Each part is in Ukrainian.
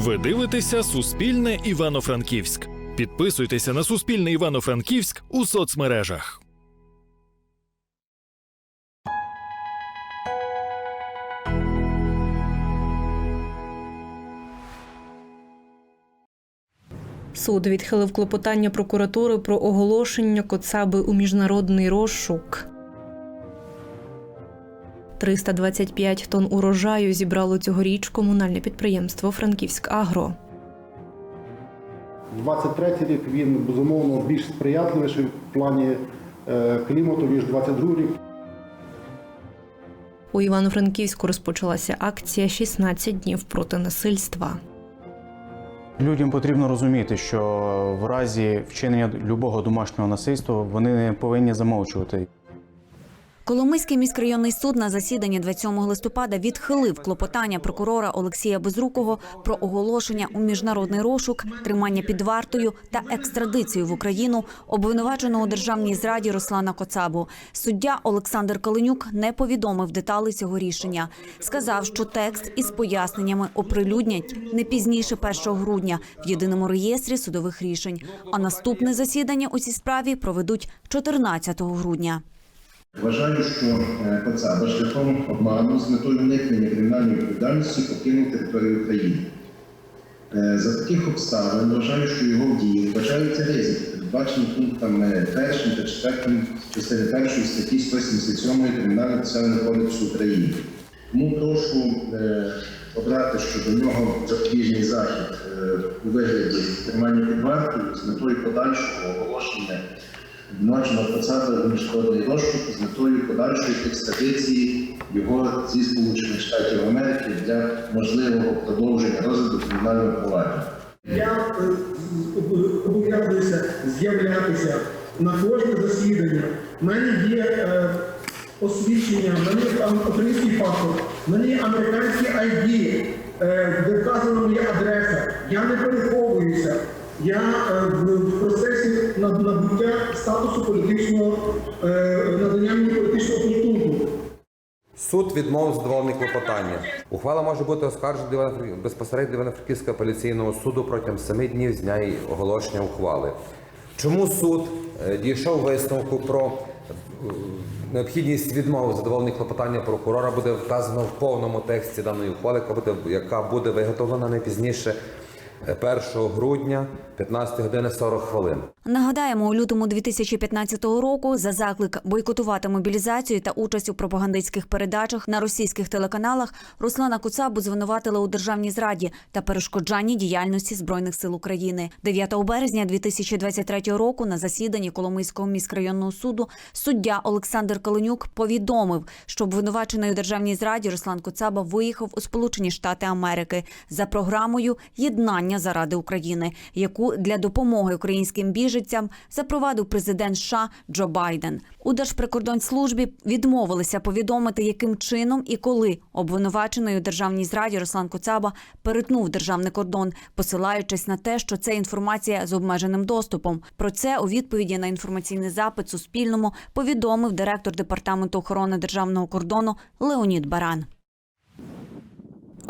Ви дивитеся Суспільне Івано-Франківськ. Підписуйтеся на Суспільне Івано-Франківськ у соцмережах. Суд відхилив клопотання прокуратури про оголошення Коцаби у міжнародний розшук. 325 тонн урожаю зібрало цьогоріч комунальне підприємство Франківськ Агро. 23 рік він безумовно більш сприятливіший в плані е, клімату, ніж 22 рік. У Івано-Франківську розпочалася акція «16 днів проти насильства. Людям потрібно розуміти, що в разі вчинення любого домашнього насильства вони не повинні замовчувати. Коломийський міськрайонний суд на засіданні 27 листопада відхилив клопотання прокурора Олексія Безрукого про оголошення у міжнародний розшук, тримання під вартою та екстрадицію в Україну обвинуваченого державній зраді Руслана Коцабу. Суддя Олександр Калинюк не повідомив деталей цього рішення. Сказав, що текст із поясненнями оприлюднять не пізніше 1 грудня в єдиному реєстрі судових рішень. А наступне засідання у цій справі проведуть 14 грудня. Вважаю, що е, шляхом обману з метою уникнення кримінальної відповідальності покинув територію України. Е, За таких обставин вважаю, що його дії вважаються ризики, передбачені пунктами 1 та 4 частини 1 статті 177 Кримінального процесуального кодексу України. Тому прошу е, обрати щодо нього запобіжний захід у вигляді тримання під вартою з метою подальшого оголошення обвинуваченого посади у міжнародний з метою подальшої екстрадиції його зі Сполучених Штатів Америки для можливого продовження розгляду кримінального провадження. Я е, обов'язуюся з'являтися на кожне засідання. У мене є е, освідчення, в мене є український паспорт, в мене є американський ID, е, де вказана моя адреса. Я не переховуюся. Я е, в, в процесі набуття статусу політичного е, надання політичного притулку. Суд відмовив задоволений клопотання. Ухвала може бути оскаржена безпосередньо Івано-Франківського апеляційного суду протягом семи днів з дня її оголошення ухвали. Чому суд е, дійшов висновку про е, необхідність відмови задоволених клопотання прокурора буде вказано в повному тексті даної ухвали, яка буде, виготовлена не пізніше 1 грудня 15 години 40 хвилин. Нагадаємо, у лютому 2015 року за заклик бойкотувати мобілізацію та участь у пропагандистських передачах на російських телеканалах Руслана Куцабу звинуватили у державній зраді та перешкоджанні діяльності збройних сил України. 9 березня 2023 року на засіданні Коломийського міськрайонного суду суддя Олександр Калинюк повідомив, що обвинувачений у державній зраді Руслан Куцаба виїхав у Сполучені Штати Америки за програмою Єднання заради України, яку для допомоги українським біженцям запровадив президент США Джо Байден. У Держприкордонслужбі відмовилися повідомити, яким чином і коли обвинувачений у державній зраді Руслан Коцаба перетнув державний кордон, посилаючись на те, що це інформація з обмеженим доступом. Про це у відповіді на інформаційний запит Суспільному повідомив директор департаменту охорони державного кордону Леонід Баран.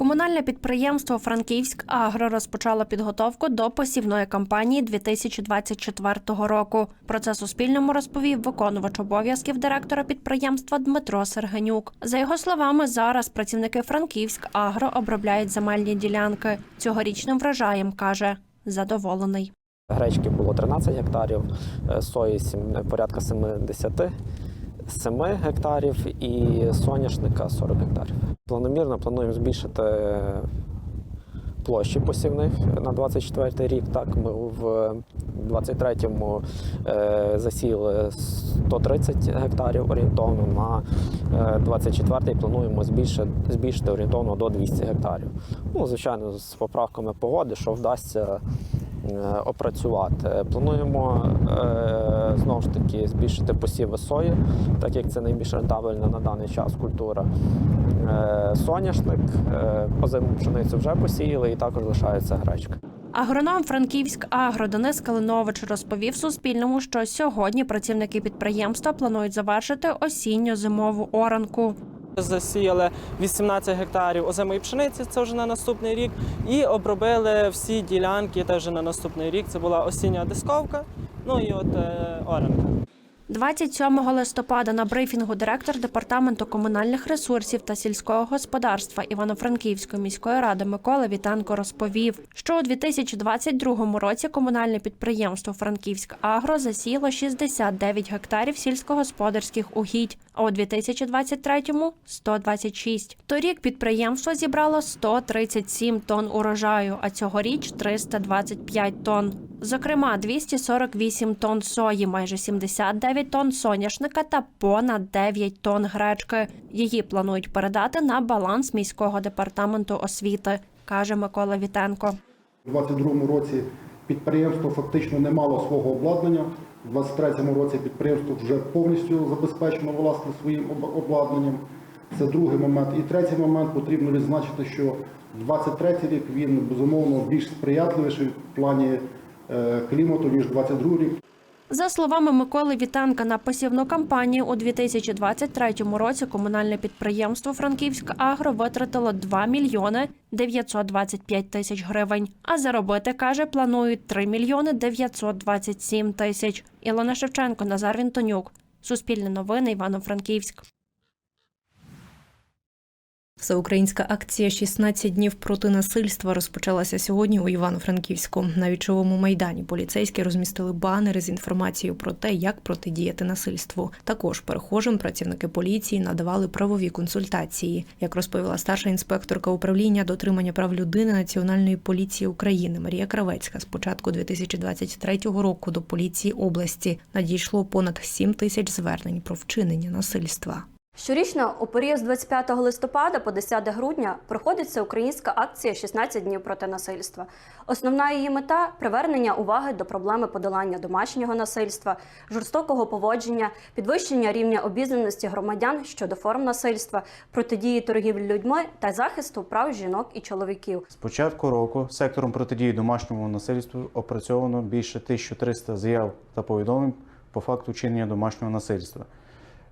Комунальне підприємство Франківськ Агро розпочало підготовку до посівної кампанії 2024 року. Про це Суспільному розповів виконувач обов'язків директора підприємства Дмитро Сергенюк. За його словами, зараз працівники Франківськ Агро обробляють земельні ділянки. Цьогорічним врожаєм каже задоволений. Гречки було 13 гектарів, е, сої сім е, порядка 70 7 гектарів і соняшника 40 гектарів. Планомірно плануємо збільшити площі посівних на 24 рік. Так, ми в 23-му е, засіяли 130 гектарів орієнтовно. На е, 24-й плануємо збільшити, збільшити орієнтовно до 200 гектарів. Ну, Звичайно, з поправками погоди, що вдасться опрацювати. Плануємо е, знову ж таки збільшити посіви сої, так як це найбільш рентабельна на даний час культура. Е, соняшник, е, озиму пшеницю вже посіяли і також лишається гречка. Агроном Франківськ Агро Денис Калинович розповів Суспільному, що сьогодні працівники підприємства планують завершити осінньо-зимову оранку. Засіяли 18 гектарів озимої пшениці, це вже на наступний рік, і обробили всі ділянки теж на наступний рік. Це була осіння дисковка, ну і от е, оранка. 27 листопада на брифінгу директор департаменту комунальних ресурсів та сільського господарства Івано-Франківської міської ради Микола Вітенко розповів, що у 2022 році комунальне підприємство Франківськ Агро засіло 69 гектарів сільськогосподарських угідь, а у 2023 – 126. Торік підприємство зібрало 137 тонн урожаю, а цьогоріч 325 тонн. Зокрема, 248 тонн сої, майже 79 тонн соняшника та понад 9 тонн гречки. Її планують передати на баланс міського департаменту освіти, каже Микола Вітенко. У 2022 році підприємство фактично не мало свого обладнання. У 2023 році підприємство вже повністю забезпечено власне своїм обладнанням. Це другий момент. І третій момент потрібно відзначити, що 23 рік він безумовно більш сприятливіший в плані е, клімату, ніж 22 рік. За словами Миколи Вітенка, на посівну кампанію у 2023 році комунальне підприємство Франківськ Агро витратило 2 мільйони 925 тисяч гривень. А заробити, каже, планують 3 мільйони 927 тисяч. Ілона Шевченко, Назар Вінтонюк. Суспільне новини Івано-Франківськ. Всеукраїнська акція «16 днів проти насильства розпочалася сьогодні у Івано-Франківську. На вічовому майдані поліцейські розмістили банери з інформацією про те, як протидіяти насильству. Також перехожим працівники поліції надавали правові консультації. Як розповіла старша інспекторка управління дотримання прав людини Національної поліції України Марія Кравецька, з початку 2023 року до поліції області надійшло понад 7 тисяч звернень про вчинення насильства. Щорічно у період з 25 листопада по 10 грудня проходиться українська акція «16 днів проти насильства. Основна її мета привернення уваги до проблеми подолання домашнього насильства, жорстокого поводження, підвищення рівня обізнаності громадян щодо форм насильства, протидії торгівлі людьми та захисту прав жінок і чоловіків. З початку року сектором протидії домашньому насильству опрацьовано більше 1300 заяв та повідомлень по факту чинення домашнього насильства,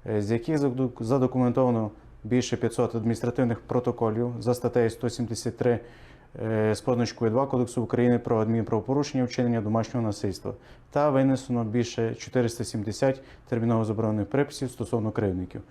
з яких задокументовано більше 500 адміністративних протоколів за статтею 173 е, з позначкою 2 Кодексу України про адмінправопорушення вчинення домашнього насильства та винесено більше 470 терміново заборонених приписів стосовно кривдників.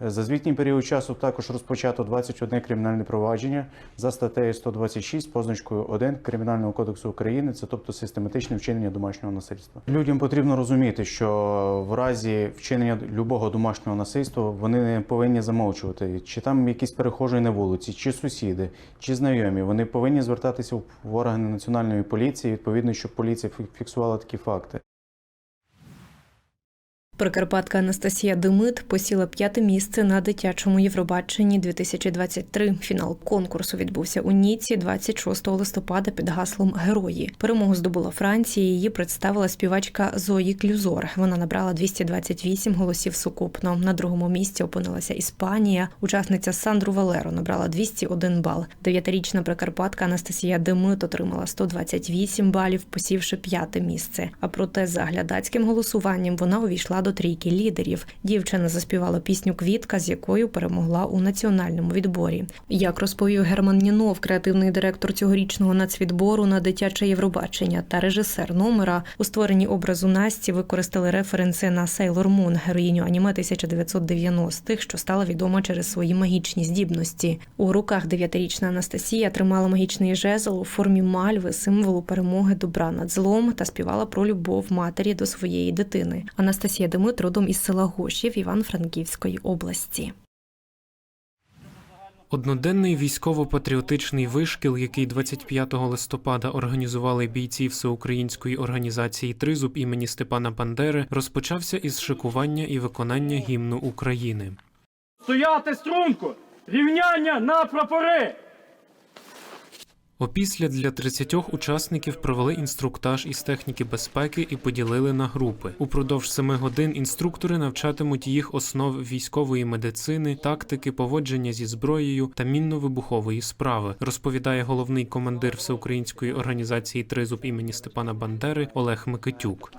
За звітній період часу також розпочато 21 кримінальне провадження за статтею 126 позначкою 1 Кримінального кодексу України, це тобто систематичне вчинення домашнього насильства. Людям потрібно розуміти, що в разі вчинення любого домашнього насильства вони не повинні замовчувати, чи там якісь перехожі на вулиці, чи сусіди, чи знайомі. Вони повинні звертатися в органи національної поліції, відповідно, щоб поліція фі- фіксувала такі факти. Прикарпатка Анастасія Демит посіла п'яте місце на дитячому Євробаченні 2023. Фінал конкурсу відбувся у Ніці 26 листопада під гаслом Герої. Перемогу здобула Франція. Її представила співачка Зої Клюзор. Вона набрала 228 голосів сукупно. На другому місці опинилася Іспанія. Учасниця Сандру Валеро набрала 201 бал. Дев'ятирічна прикарпатка Анастасія Демит отримала 128 балів, посівши п'яте місце. А проте за глядацьким голосуванням вона увійшла до трійки лідерів. Дівчина заспівала пісню Квітка, з якою перемогла у національному відборі. Як розповів Герман Нінов, креативний директор цьогорічного нацвідбору на дитяче Євробачення та режисер номера, у створенні образу Насті використали референси на Сейлор Мун, героїню аніме 1990-х, що стала відома через свої магічні здібності. У руках дев'ятирічна Анастасія тримала магічний жезл у формі мальви, символу перемоги добра над злом, та співала про любов матері до своєї дитини. Анастасія Демит родом із села Гошів Івано-Франківської області. Одноденний військово-патріотичний вишкіл, який 25 листопада організували бійці всеукраїнської організації Тризуб імені Степана Бандери, розпочався із шикування і виконання гімну України. Стояти струнко! Рівняння на прапори! Опісля для 30 учасників провели інструктаж із техніки безпеки і поділили на групи. Упродовж семи годин інструктори навчатимуть їх основ військової медицини, тактики, поводження зі зброєю та мінно-вибухової справи, розповідає головний командир всеукраїнської організації Тризуб імені Степана Бандери Олег Микитюк.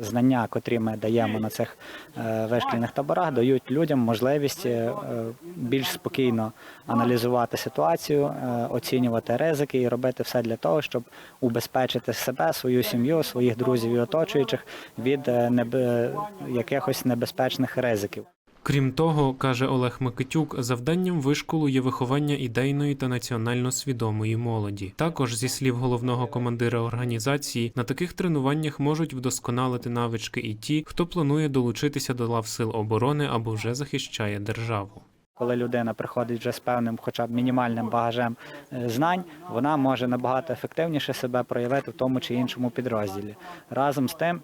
знання, котрі ми даємо на цих е, вишкільних таборах, дають людям можливість е, більш спокійно аналізувати ситуацію, е, оцінювати ризики і робити все для того, щоб убезпечити себе, свою сім'ю, своїх друзів і оточуючих від е, небе- якихось небезпечних ризиків. Крім того, каже Олег Микитюк, завданням вишколу є виховання ідейної та національно свідомої молоді. Також, зі слів головного командира організації, на таких тренуваннях можуть вдосконалити навички і ті, хто планує долучитися до лав сил оборони або вже захищає державу. Коли людина приходить вже з певним, хоча б мінімальним багажем е, знань, вона може набагато ефективніше себе проявити в тому чи іншому підрозділі. Разом з тим.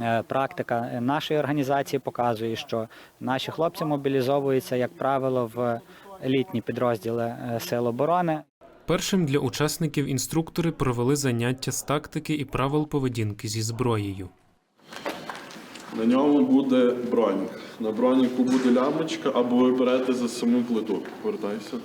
е, Практика нашої організації показує, що наші хлопці мобілізовуються, як правило, в елітні підрозділи е, Сил оборони. Першим для учасників інструктори провели заняття з тактики і правил поведінки зі зброєю. На ньому буде бронік. На броніку буде лямочка, або ви берете за саму плиту. Повертайся.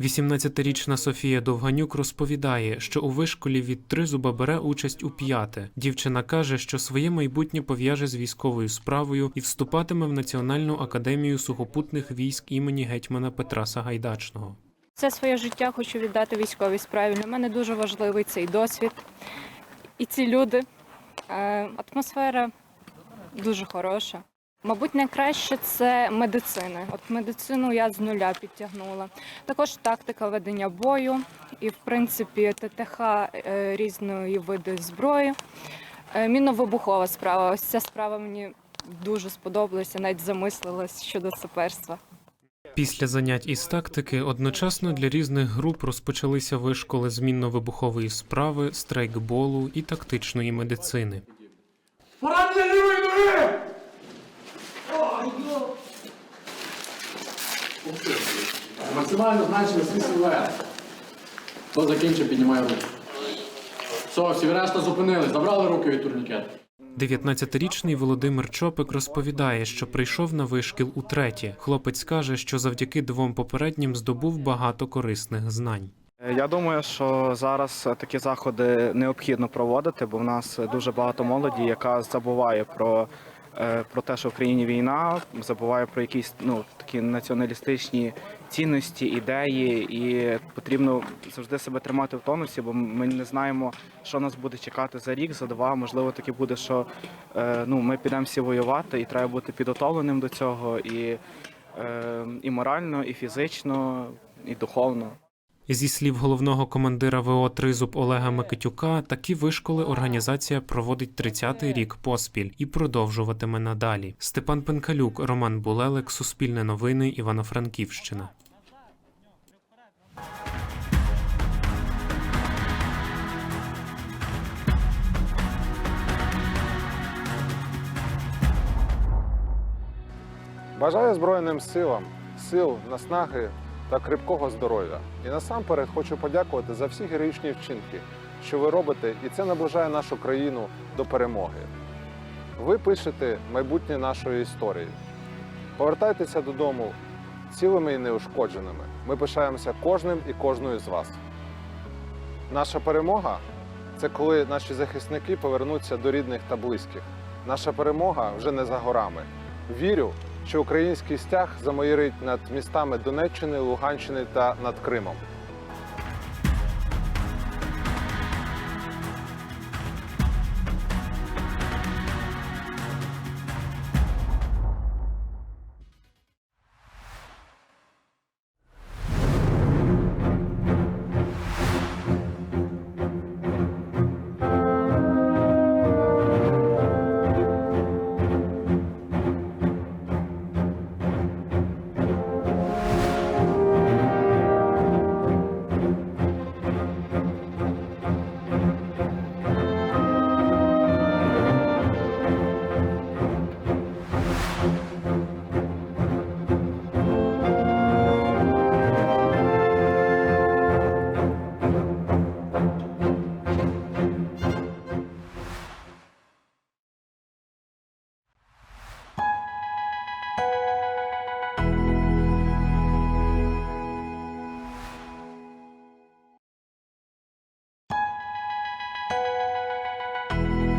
18-річна Софія Довганюк розповідає, що у вишколі від тризуба бере участь у п'яте. Дівчина каже, що своє майбутнє пов'яже з військовою справою і вступатиме в Національну академію сухопутних військ імені гетьмана Петра Сагайдачного. Це своє життя хочу віддати військовій справі. Для мене дуже важливий цей досвід. І ці люди. Е, Атмосфера дуже хороша. Мабуть, найкраще це медицина. От медицину я з нуля підтягнула. Також тактика ведення бою і, в принципі, ТТХ е, різної види зброї. Е, Мінно-вибухова справа. Ось ця справа мені дуже сподобалася, навіть замислилась щодо саперства. Після занять із тактики одночасно для різних груп розпочалися вишколи змінно-вибухової справи, страйкболу і тактичної медицини. Поранення лівої ноги! Максимально значення свій силует. Хто закінчив, піднімає руку. Все, всі решта зупинились, забрали руки від турнікету. 19-річний Володимир Чопик розповідає, що прийшов на вишкіл утретє. Хлопець каже, що завдяки двом попереднім здобув багато корисних знань. Я думаю, що зараз такі заходи необхідно проводити, бо в нас дуже багато молоді, яка забуває про, е, про те, що в країні війна, забуває про якісь ну такі націоналістичні цінності, ідеї, і потрібно завжди себе тримати в тонусі, бо ми не знаємо, що нас буде чекати за рік, за два. Можливо, таке буде, що е, ну ми підемо всі воювати, і треба бути підготовленим до цього і, е, і морально, і фізично, і духовно. Зі слів головного командира ВО Тризуб Олега Микитюка, такі вишколи організація проводить 30-й рік поспіль і продовжуватиме надалі. Степан Пенкалюк, Роман Булелек, Суспільне новини, Івано-Франківщина. Бажаю Збройним силам, сил, наснаги та крепкого здоров'я. І насамперед хочу подякувати за всі героїчні вчинки, що ви робите, і це наближає нашу країну до перемоги. Ви пишете майбутнє нашої історії. Повертайтеся додому цілими і неушкодженими. Ми пишаємося кожним і кожною з вас. Наша перемога це коли наші захисники повернуться до рідних та близьких. Наша перемога вже не за горами. Вірю, що український стяг замоїрить над містами Донеччини, Луганщини та над Кримом.